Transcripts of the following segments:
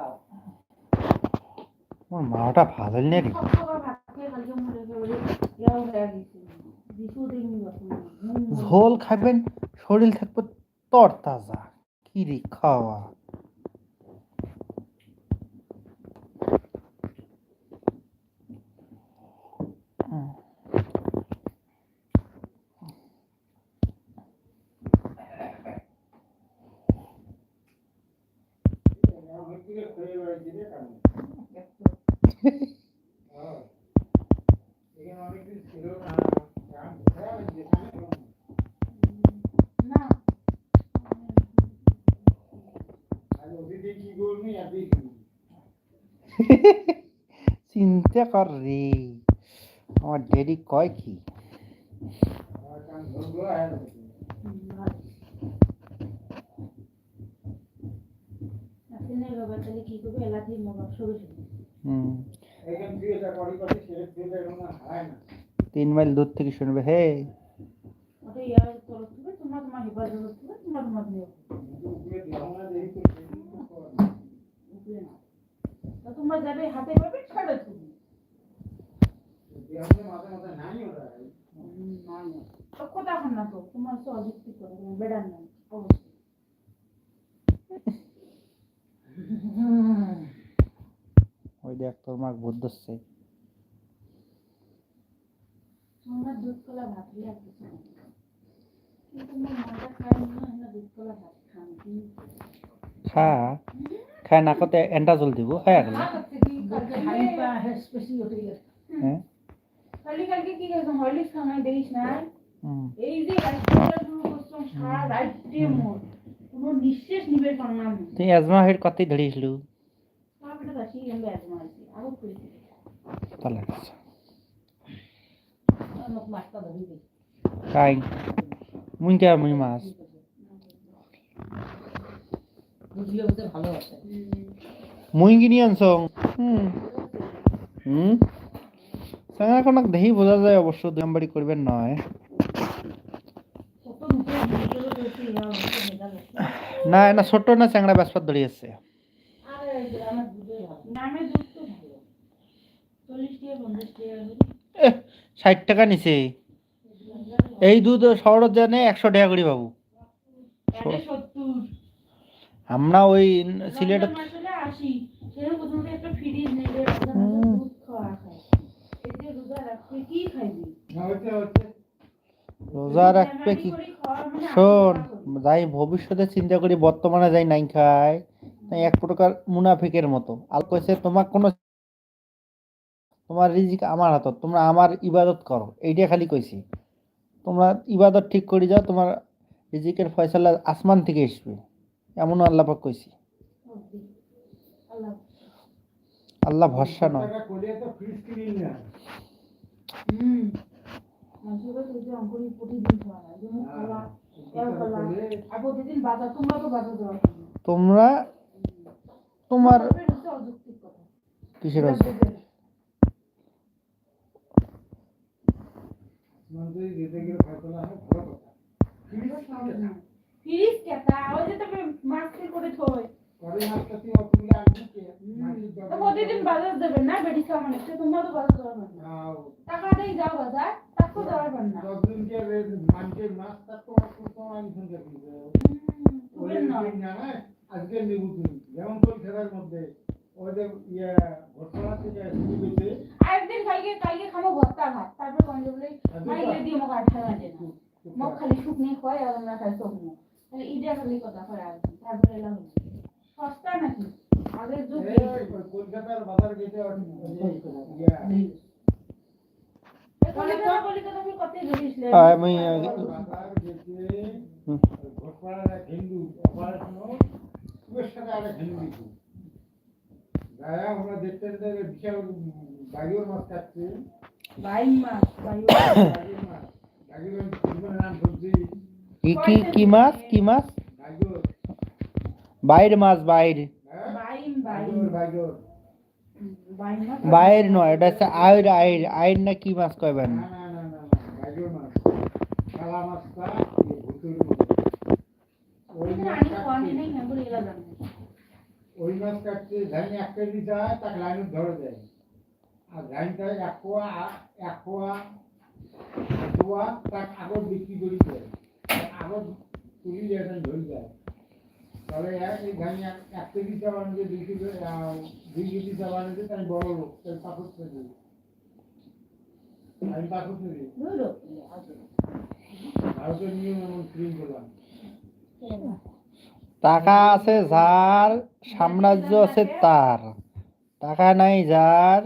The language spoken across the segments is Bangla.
খাও। আমার মাটা ভালো নেই রে ঝোল খাবেন শরীর থাকবে তরতাজা কি রে খাওয়া হুম। না চিন্তা কর রে। আমার ডেডি কয় কি? আসেনে বাবা তাহলে কি করবে? সরু হুম তিন মাইল দূর থেকে শুনবে হে। তোমরা যাবে হাতে পাবে ছাড়ে তুমি। তো কথা না তো তোমার তো অযুক্তি করে বেড়ার নাই অবশ্যই ওই দেখ তোর মাক ভূত ধরছে তোমরা দুধ কলা ভাত দিয়ে আর কিছু না। কিন্তু আমার মাটা খায় আমরা দুধ কলা ভাত খান খা খায় না কতে দিব হ্যাঁ গেল। হ্যাঁ? কালি কালকে কি গেছো হরলিক্স খাওয়াই দেখিস না এই যে রাত্রিবেলা শুরু করছ সারা রাত্রে মোর। কোনো নিঃশ্বাস নিবে পারলাম তুই আজমা হেড কতই ধরিসলু। তাহলে কাই? মুই কে মুই মাছ। মুই কিনি আনছং? হুম। হুম? চাঙা কোনাক দেখি বোঝা যায় অবশ্য দুই নম্বরই করবেন নয়। না না ছোট না চ্যাংড়া ব্যাসপাত ধরি আছে আরে আমার দুটোই ভালো নামে দুধ তো ভালো চল্লিশ টাকা পঞ্চাশ টাকা এহ, ষাট টাকা নিছে। এই দুধ শহরত জানে একশো টাকা করে বাবু আমরা ওই এতে রোজা কি রাখবে কি? শোন যাই ভবিষ্যতে চিন্তা করি বর্তমানে যাই নাই খাই তাই এক প্রকার মুনাফিকের মতো। আল কইছে তোমার কোনো তোমার রিজিক আমার হাতত তোমরা আমার ইবাদত করো এইটা খালি কইছি। তোমরা ইবাদত ঠিক করে যাও তোমার রিজিকের ফয়সালা আসমান থেকে আসবে এমন আল্লাহ পাক কইছি। আল্লাহ আল্লাহ ভরসা নয়। হুম। মানুষের কাছে ওই যে অঙ্কুরি প্রতিদিন খাওয়া হয় যেমন খাওয়া এর খাওয়া আর প্রতিদিন বাজার তোমরা তো বাজার দেওয়া হয় না। তোমরা তোমার তবে এটা হচ্ছে অযৌক্তিক কথা কিসের ওই। করে থই প্রতিদিন বাজার দেবেন না খাওয়া মানে তোমরা তো বাজার দেওয়া টাকা দিয়ে যাও বাজার তাকে দেওয়ার পার না। হুম, আজকে নিবু তুমি। যেমন তোর খেলার মধ্যে ওই যে ইয়ে ঘটনা থেকে কালকে কালকে খাব ভর্তা ভাত। তারপর কোন বলে মাইলে দিয়ে মোক আঠা লাগে না। মোক খালি শুকনি হয় আর আমরা খাই সব মুখ। তাহলে ইটা খালি কথা হয় আর। তারপরে এলাম। সস্তা নাকি? আগের যুগ কলকাতার বাজার গেটে কলিকাতা আমি আমরা দেখতে বিশাল বাগিওর মাছ কাটছে বাইন মাছ বাইন মাছ বাগিওর জীবনের নাম সবজি কি কি কি মাছ কি মাছ বাইর মাছ বাইর। বাইর নয় এটা হচ্ছে আইর আইর। আইর না কি মাছ কইবেন না না না না বাগিওর মাছ কালা মাছটা ভুতুর মতো ওই মাছ ধান তাকে লাইন ধরে দেয় তাকে আগর বিক্রি করি দেয় আগর তুলি দেয় ধরে যায়। তাহলে এই ধান এক- কেজি চাওয়া নিয়ে দুই কেজি দুই কেজি তাই বড় লোক তাই পাথর থেকে আমি পাথর থেকে। ভারতের নিয়ম এমন ক্রিম করলাম টাকা আছে যার সাম্রাজ্য আছে তার। টাকা নাই যার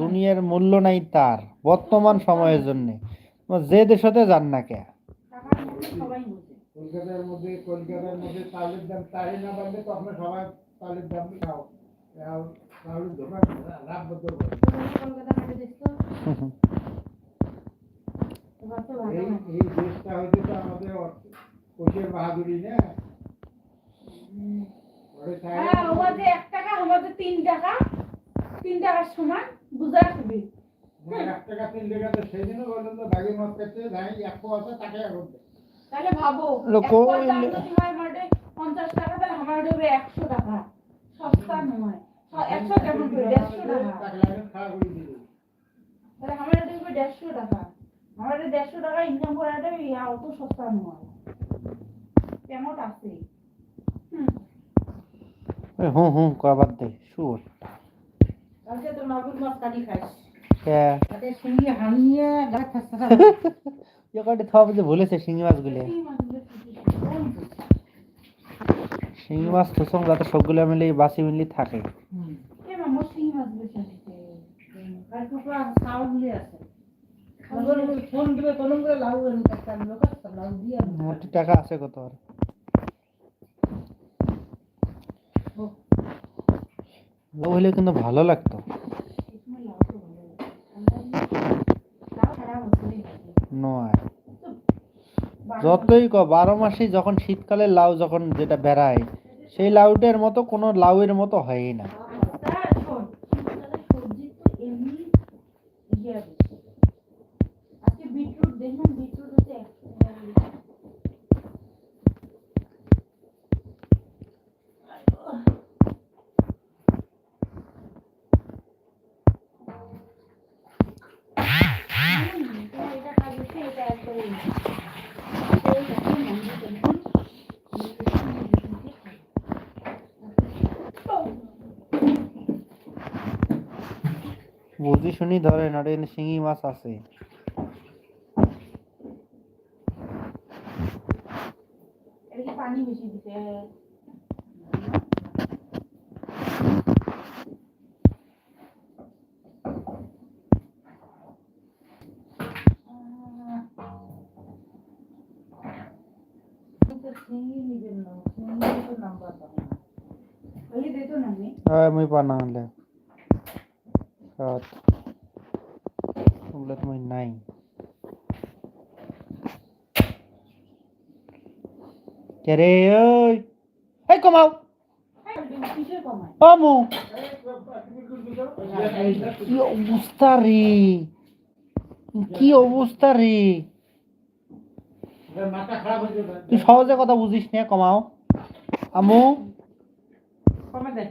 দুনিয়ার মূল্য নাই তার বর্তমান সময়ের জন্য। যে দেশতে যান না কে? কলকাতার মধ্যে কলকাতার মধ্যে দাম না বাড়লে সবাই দাম খাও। এই দেশটা হইতে তো আমাদের কোষের বাহাদুরি না? হ্যাঁ আমাদের এক টাকা আমাদের তিন টাকা। তিন টাকার সমান বুঝা খুবই মানে এক টাকা তিন টাকা তো সেই জন্য বললাম তো ব্যাগের মাছ কাটতে ধান এক আছে তাকে এখন দেয়। তাহলে ভাবো লোক এক পয়সা দাম যদি হয় মাঠে পঞ্চাশ টাকা তাহলে আমার দেবে একশো টাকা। সস্তা নয়। একশো কেমন করে দেড়শো টাকা। তাহলে আমার দেড়শো টাকা। আমার দেড়শো টাকা ইনকাম করাটা অত সস্তা নয়। কেমন আছে? হুম। কবার দে শুর ভুলেছে শিঙি মাছগুলি। শিঙি মাছ থুসং যাতে সবগুলো মিলে বাসি মিলি থাকে। টাকা আছে কত আর? লাউ হলে কিন্তু ভালো লাগতো। যতই ক, বারো মাসে যখন শীতকালে লাউ যখন যেটা বেড়ায়, সেই লাউটার মতো কোনো লাউয়ের মতো হয়ই না। বিটরুট দেখলাম, বিটরুট হচ্ছে একশো টাকা করে। হুম, তোমার এটা কাজ হচ্ছে, এটা একবারে এই দেখো, মন্দির দেখুন। বুঝি শুনি ধরে না এখানে শিঙি মাছ আছে এটা কি পানি বেশি দিতে হয় মুই পানা হলে সত ওগুলো তুমি নাই কে রে ওই এই কমাও। কিসের কমায় ও মু কি অবস্থা রে? কি অবস্থা রে? তুই সহজে কথা বুঝিস না কমাও। আমু। কমে দেয়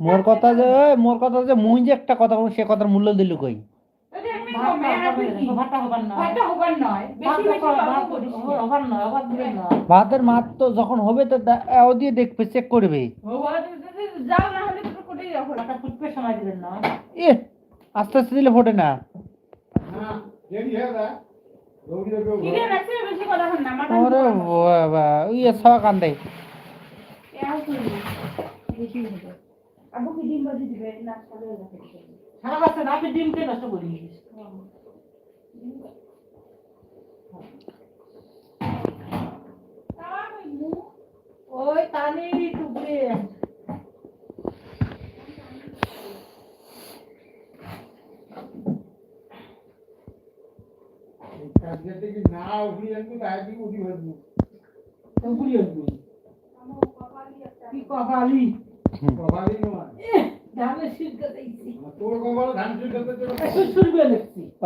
মোর কথা যে মোর কথা যে মুই যে একটা কথা বলব, সে কথার মূল্য দিল কই। ভাতের মাত তো যখন হবে তো এও দিয়ে দেখবে চেক করবে। এ আস্তে আস্তে দিলে ফোটে না। ওরে নিচু করো। বাবা ওই সব কান্দে আপু কি ডিম বাজি দিবে না সাদা যাবে সারা বাচ্চা না আপনি ডিমকে নষ্ট করে দিয়েছিস হ্যাঁ। ওই তানি টুকরে। না উঠি কপালি?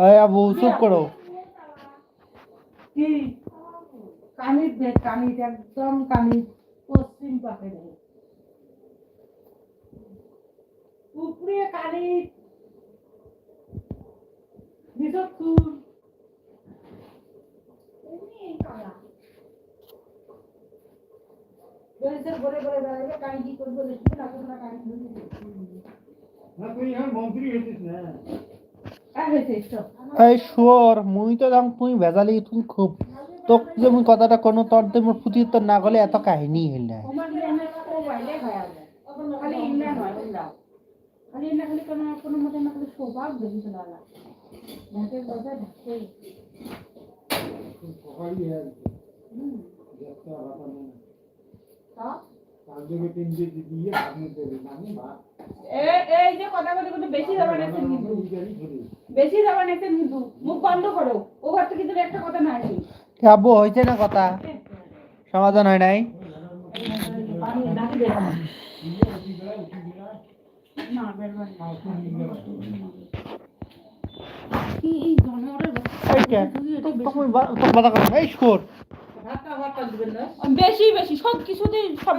এই আবু চুপ করো। কি? কানির কানির একদম কানির পশ্চিম দেখ উপরে কানির। ভিতর চুল। বেলসের ঘরে ঘরে বেড়াইবে কানি করব দেখবে না তোমরা কানি না তুই এখন মন্ত্রী হয়েছিস না? আর হয়েছে স্টপ এই শুয়োর মুই তো দাম তুই ভেজালি তুই খুব তোক যে মুই কথাটা কোনো তোর তো মোর পুঁথি উত্তর না গলে এত কাহিনী হইল। না খালি এই যে কথা বলতে বলতে বেশি যাবার একটা কিন্তু। বেশি যাবার একটা কিন্তু। মুখ বন্ধ করো। ও ঘর থেকে যদি একটা কথা না আসে। আব্বু হয়েছে না কথা? সমাধান হয় নাই? পানি ডাকি দেখ না বেরবার না কি এই বেশি বেশি সব কিছুতেই সব